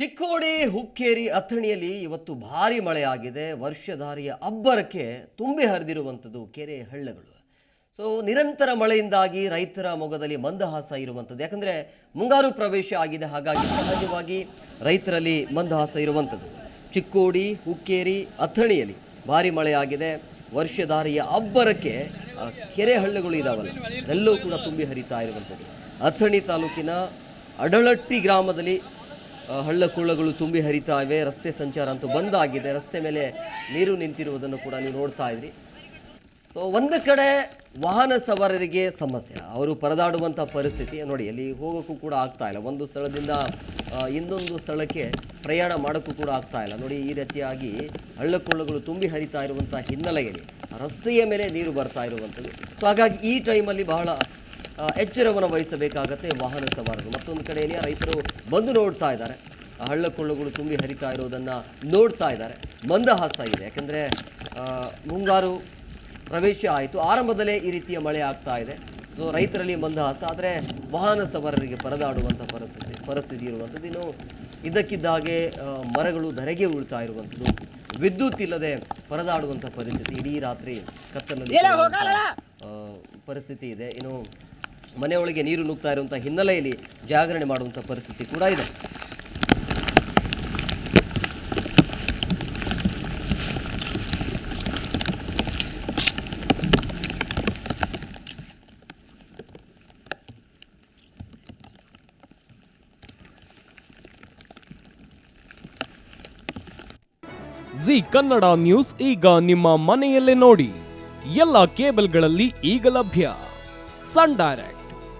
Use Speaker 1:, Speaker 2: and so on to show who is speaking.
Speaker 1: ಚಿಕ್ಕೋಡಿ ಹುಕ್ಕೇರಿ ಅಥಣಿಯಲ್ಲಿ ಇವತ್ತು ಭಾರಿ ಮಳೆಯಾಗಿದೆ. ವರ್ಷಧಾರಿಯ ಅಬ್ಬರಕ್ಕೆ ತುಂಬಿ ಹರಿದಿರುವಂಥದ್ದು ಕೆರೆ ಹಳ್ಳಗಳು. ಸೊ ನಿರಂತರ ಮಳೆಯಿಂದಾಗಿ ರೈತರ ಮೊಗದಲ್ಲಿ ಮಂದಹಾಸ ಇರುವಂಥದ್ದು. ಯಾಕಂದರೆ ಮುಂಗಾರು ಪ್ರವೇಶ ಆಗಿದೆ, ಹಾಗಾಗಿ ಸಹಜವಾಗಿ ರೈತರಲ್ಲಿ ಮಂದಹಾಸ ಇರುವಂಥದ್ದು. ಚಿಕ್ಕೋಡಿ ಹುಕ್ಕೇರಿ ಅಥಣಿಯಲ್ಲಿ ಭಾರಿ ಮಳೆಯಾಗಿದೆ. ವರ್ಷಧಾರಿಯ ಅಬ್ಬರಕ್ಕೆ ಕೆರೆ ಹಳ್ಳಗಳು ಇದಾವಲ್ಲ ಎಲ್ಲವೂ ಕೂಡ ತುಂಬಿ ಹರಿತಾ ಇರುವಂಥದ್ದು. ಅಥಣಿ ತಾಲೂಕಿನ ಅಡಳಟ್ಟಿ ಗ್ರಾಮದಲ್ಲಿ ಹಳ್ಳ ಕೊಳ್ಳಗಳು ತುಂಬಿ ಹರಿತಾ ಇವೆ, ರಸ್ತೆ ಸಂಚಾರ ಅಂತೂ ಬಂದ್ ಆಗಿದೆ. ರಸ್ತೆ ಮೇಲೆ ನೀರು ನಿಂತಿರುವುದನ್ನು ಕೂಡ ನೀವು ನೋಡ್ತಾ ಇದ್ರಿ. ಸೊ ಒಂದು ಕಡೆ ವಾಹನ ಸವಾರರಿಗೆ ಸಮಸ್ಯೆ. ಅವರು ಪರದಾಡುವಂಥ ಪರಿಸ್ಥಿತಿ. ನೋಡಿ, ಅಲ್ಲಿ ಹೋಗೋಕ್ಕೂ ಕೂಡ ಆಗ್ತಾ ಇಲ್ಲ. ಒಂದು ಸ್ಥಳದಿಂದ ಇನ್ನೊಂದು ಸ್ಥಳಕ್ಕೆ ಪ್ರಯಾಣ ಮಾಡೋಕ್ಕೂ ಕೂಡ ಆಗ್ತಾ ಇಲ್ಲ. ನೋಡಿ, ಈ ರೀತಿಯಾಗಿ ಹಳ್ಳಕೊಳ್ಳಗಳು ತುಂಬಿ ಹರಿತಾ ಇರುವಂಥ ಹಿನ್ನೆಲೆಯಲ್ಲಿ ರಸ್ತೆಯ ಮೇಲೆ ನೀರು ಬರ್ತಾ ಇರುವಂಥದ್ದು. ಸೊ ಹಾಗಾಗಿ ಈ ಟೈಮಲ್ಲಿ ಬಹಳ ಎಚ್ಚರವನ್ನು ವಹಿಸಬೇಕಾಗತ್ತೆ ವಾಹನ ಸವಾರರು. ಮತ್ತೊಂದು ಕಡೆಯಲ್ಲಿ ರೈತರು ಬಂದು ನೋಡ್ತಾ ಇದ್ದಾರೆ. ಹಳ್ಳ ಹಳ್ಳಕೊಳ್ಳಗಳು ತುಂಬಿ ಹರಿತಾ ಇರೋದನ್ನು ನೋಡ್ತಾ ಇದ್ದಾರೆ. ಮಂದಹಾಸ ಇದೆ. ಯಾಕಂದರೆ ಮುಂಗಾರು ಪ್ರವೇಶ ಆಯಿತು. ಆರಂಭದಲ್ಲೇ ಈ ರೀತಿಯ ಮಳೆ ಆಗ್ತಾ ಇದೆ. ಸೊ ರೈತರಲ್ಲಿ ಮಂದಹಾಸ. ಆದರೆ ವಾಹನ ಸವಾರರಿಗೆ ಪರದಾಡುವಂಥ ಪರಿಸ್ಥಿತಿ ಪರಿಸ್ಥಿತಿ ಇರುವಂಥದ್ದು. ಇನ್ನು ಇದಕ್ಕಿದ್ದಾಗೆ ಮರಗಳು ಧರೆಗೆ ಉಳ್ತಾ ಇರುವಂಥದ್ದು. ವಿದ್ಯುತ್ ಇಲ್ಲದೆ ಪರದಾಡುವಂಥ ಪರಿಸ್ಥಿತಿ. ಇಡೀ ರಾತ್ರಿ ಕತ್ತಲಲ್ಲಿ ಆ, ಪರಿಸ್ಥಿತಿ ಇದೆ. ಇನ್ನು ಮನೆಯೊಳಗೆ ನೀರು ನುಗ್ತಾ ಇರುವಂಥ ಹಿನ್ನೆಲೆಯಲ್ಲಿ ಜಾಗರಣೆ ಮಾಡುವಂಥ ಪರಿಸ್ಥಿತಿ ಕೂಡ ಇದೆ.
Speaker 2: ಜಿ ಕನ್ನಡ ನ್ಯೂಸ್ ಈಗ ನಿಮ್ಮ ಮನೆಯಲ್ಲೇ ನೋಡಿ. ಎಲ್ಲ ಕೇಬಲ್ಗಳಲ್ಲಿ ಈಗ ಲಭ್ಯ. Sun Direct.